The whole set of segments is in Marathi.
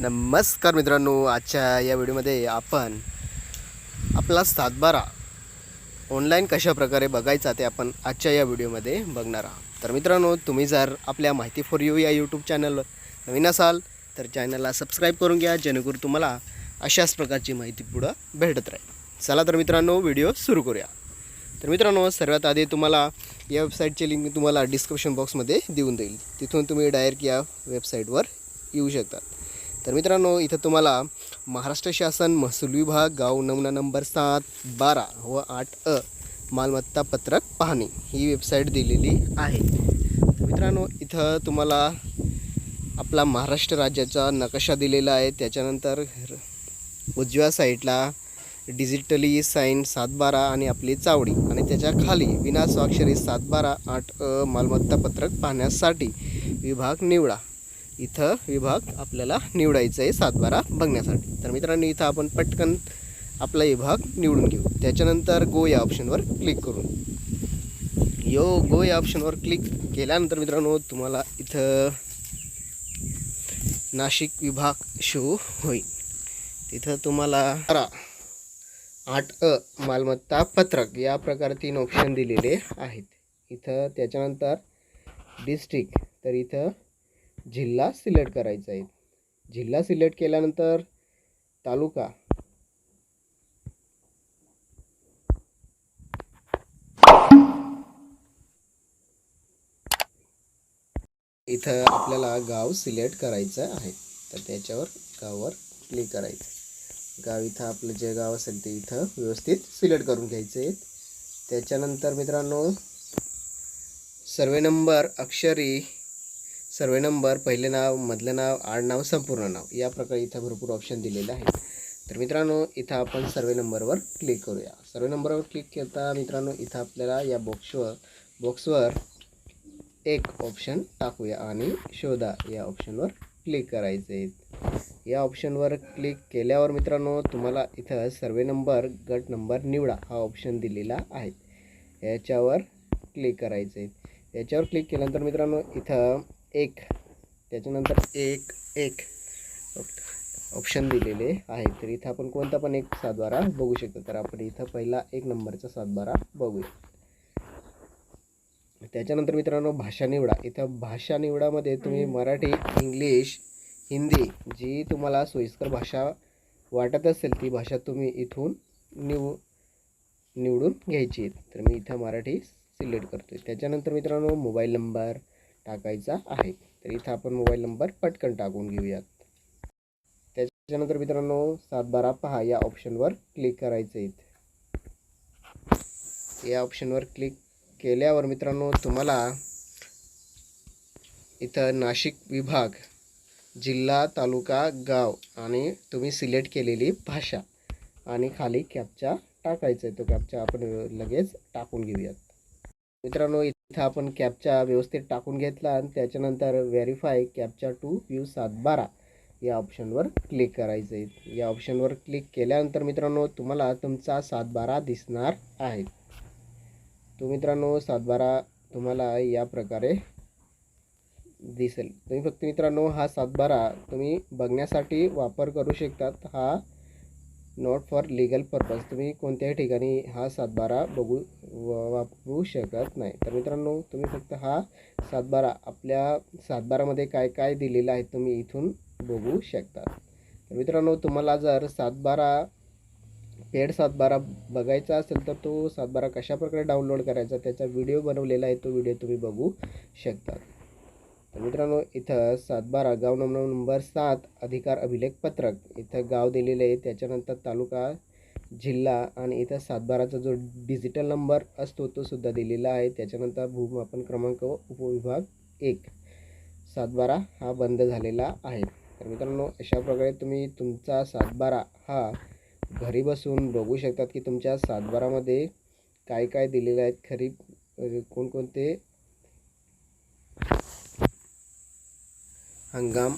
नमस्कार मित्रांनो आजच्या या व्हिडिओमध्ये आपण आपला सातबारा ऑनलाईन कशा प्रकारे बघायचा ते आपण आजच्या या व्हिडिओमध्ये बघणार आहोत. तर मित्रांनो तुम्ही जर आपल्या माहिती फॉर यू या यूट्यूब चॅनलवर नवीन असाल तर चॅनलला सबस्क्राईब करून घ्या जेणेकरून तुम्हाला अशाच प्रकारची माहिती पुढं भेटत राहील. चला तर मित्रांनो व्हिडिओ सुरू करूया. तर मित्रांनो सर्वात आधी तुम्हाला या वेबसाईटची लिंक मी तुम्हाला डिस्क्रिप्शन बॉक्समध्ये देऊन देईल. तिथून तुम्ही डायरेक्ट या वेबसाईटवर येऊ शकतात. तर मित्रांनो इथं तुम्हाला महाराष्ट्र शासन महसूल विभाग गाव नमुना नंबर सात बारा व आठ अ मालमत्ता पत्रक पाहणी ही वेबसाईट दिलेली आहे. तर मित्रांनो इथं तुम्हाला आपला महाराष्ट्र राज्याचा नकाशा दिलेला आहे. त्याच्यानंतर उजव्या साईडला डिजिटली साईन सातबारा आणि आपली चावडी आणि त्याच्याखाली विना स्वाक्षरी सातबारा आठ अ मालमत्ता पत्रक पाहण्यासाठी विभाग निवडा. इथं विभाग आपल्याला निवडायचं आहे सातबारा बघण्यासाठी. तर मित्रांनो इथं आपण पटकन आपला विभाग निवडून घेऊ. त्याच्यानंतर गो या ऑप्शनवर क्लिक करून. यो गो या ऑप्शनवर क्लिक केल्यानंतर मित्रांनो तुम्हाला इथं नाशिक विभाग शो होईल. तिथं तुम्हाला आठ अ मालमत्ता पत्रक या प्रकारे तीन ऑप्शन दिलेले आहेत. इथं त्याच्यानंतर डिस्ट्रिक्ट तर इथं जिल्हा सिलेक्ट करायचा आहे. जिल्हा सिलेक्ट केल्यानंतर तालुका. इथं आपल्याला गाव सिलेक्ट करायचं आहे. तर त्याच्यावर गावावर क्लिक करायचं. गाव इथं आपलं जे गाव असेल ते इथं व्यवस्थित सिलेक्ट करून घ्यायचे. आहे त्याच्यानंतर मित्रांनो सर्वे नंबर अक्षरी सर्वे नंबर पहिले नाव मधलं नाव आडनाव संपूर्ण नाव या प्रकारे इथं भरपूर ऑप्शन दिलेलं आहे तर मित्रांनो इथं आपण सर्वे नंबरवर क्लिक करूया. सर्वे नंबरवर क्लिक करता मित्रांनो इथं आपल्याला या बॉक्सवर बॉक्सवर एक ऑप्शन टाकूया आणि शोधा. या ऑप्शनवर क्लिक करायचे. आहे या ऑप्शनवर क्लिक केल्यावर मित्रांनो तुम्हाला इथं सर्वे नंबर गट नंबर निवडा हा ऑप्शन दिलेला आहे. याच्यावर क्लिक करायचं. आहे याच्यावर क्लिक केल्यानंतर मित्रांनो इथं एक. त्याच्यानंतर एक एक. ऑप्शन दिलेले आहे. तर इथं आपण कोणता पण एक सातबारा बघू शकतो. तर आपण इथं पहिला एक नंबरचा सातबारा बघूया. त्याच्यानंतर मित्रांनो भाषा निवडा. इथं भाषा निवडामध्ये तुम्ही मराठी इंग्लिश हिंदी जी तुम्हाला सोयीस्कर भाषा वाटत असेल ती भाषा तुम्ही इथून निव निवडून घ्यायची आहे. तर मी इथं मराठी सिलेक्ट करतो त्याच्यानंतर मित्रांनो मोबाईल नंबर टाकायचा आहे. तर इथं आपण मोबाईल नंबर पटकन टाकून घेऊयात. त्याच्यानंतर मित्रांनो सातबारा पहा या ऑप्शनवर क्लिक करायचं आहे या ऑप्शनवर क्लिक केल्यावर मित्रांनो तुम्हाला इथं नाशिक विभाग जिल्हा तालुका गाव आणि तुम्ही सिलेक्ट केलेली भाषा आणि खाली कॅपचा टाकायचा आहे. तो कॅपचा आपण लगेच टाकून घेऊयात. मित्रांनो इथं आपण कॅपचा व्यवस्थित टाकून घेतला आणि त्याच्यानंतर व्हेरीफाय कॅपचा टू व्ह्यू सात बारा या ऑप्शनवर क्लिक करायचं आहे. या ऑप्शनवर क्लिक केल्यानंतर मित्रांनो तुम्हाला तुमचा सातबारा दिसणार आहे. तो मित्रांनो सातबारा तुम्हाला या प्रकारे दिसेल. तुम्ही फक्त मित्रांनो हा सातबारा तुम्ही बघण्यासाठी वापर करू शकतात. हा नॉट फॉर लिगल पर्पज तुम्ही कोणत्याही ठिकाणी हा सातबारा बघू वापरू शकत नाही. तर मित्रांनो तुम्ही फक्त हा सातबारा आपल्या सातबारामध्ये काय काय दिलेलं आहे तुम्ही इथून बघू शकता. तर मित्रांनो तुम्हाला जर सातबारा पेड सातबारा बघायचा असेल तर तो सातबारा कशाप्रकारे डाउनलोड करायचा त्याचा व्हिडिओ बनवलेला आहे तो व्हिडिओ तुम्ही बघू शकता. तर मित्रांनो इथं सातबारा गाव नंबर नंबर सात अधिकार अभिलेख पत्रक इथं गाव दिलेलं आहे. त्याच्यानंतर तालुका जिल्हा आणि इथं सातबाराचा जो डिजिटल नंबर असतो तो सुद्धा दिलेला आहे. त्याच्यानंतर भूमापन क्रमांक व उपविभाग एक. सातबारा हा बंद झालेला आहे. तर मित्रांनो अशा प्रकारे तुम्ही तुमचा सातबारा हा घरी बसून बघू शकतात की तुमच्या सातबारामध्ये काय काय दिलेले आहेत खरीप कोणकोणते हंगाम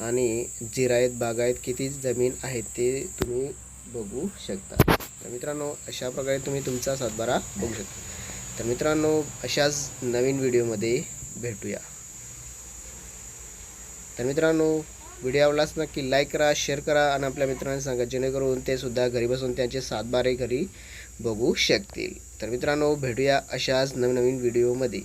आणि जिरायत बागायत किती जमीन आहे ते तुम्ही बघू शकता. तर मित्रांनो अशा प्रकारे तुम्ही तुमचा सातबारा बघू शकता. तर मित्रांनो अशाच नवीन व्हिडिओमध्ये भेटूया. तर मित्रांनो व्हिडिओ आवडलाच नक्की लाईक करा शेअर करा आणि आपल्या मित्रांना सांगा जेणेकरून ते सुद्धा घरी बसून त्यांचे सातबारे घरी बघू शकतील. तर मित्रांनो भेटूया अशाच नवीन नवीन व्हिडिओमध्ये.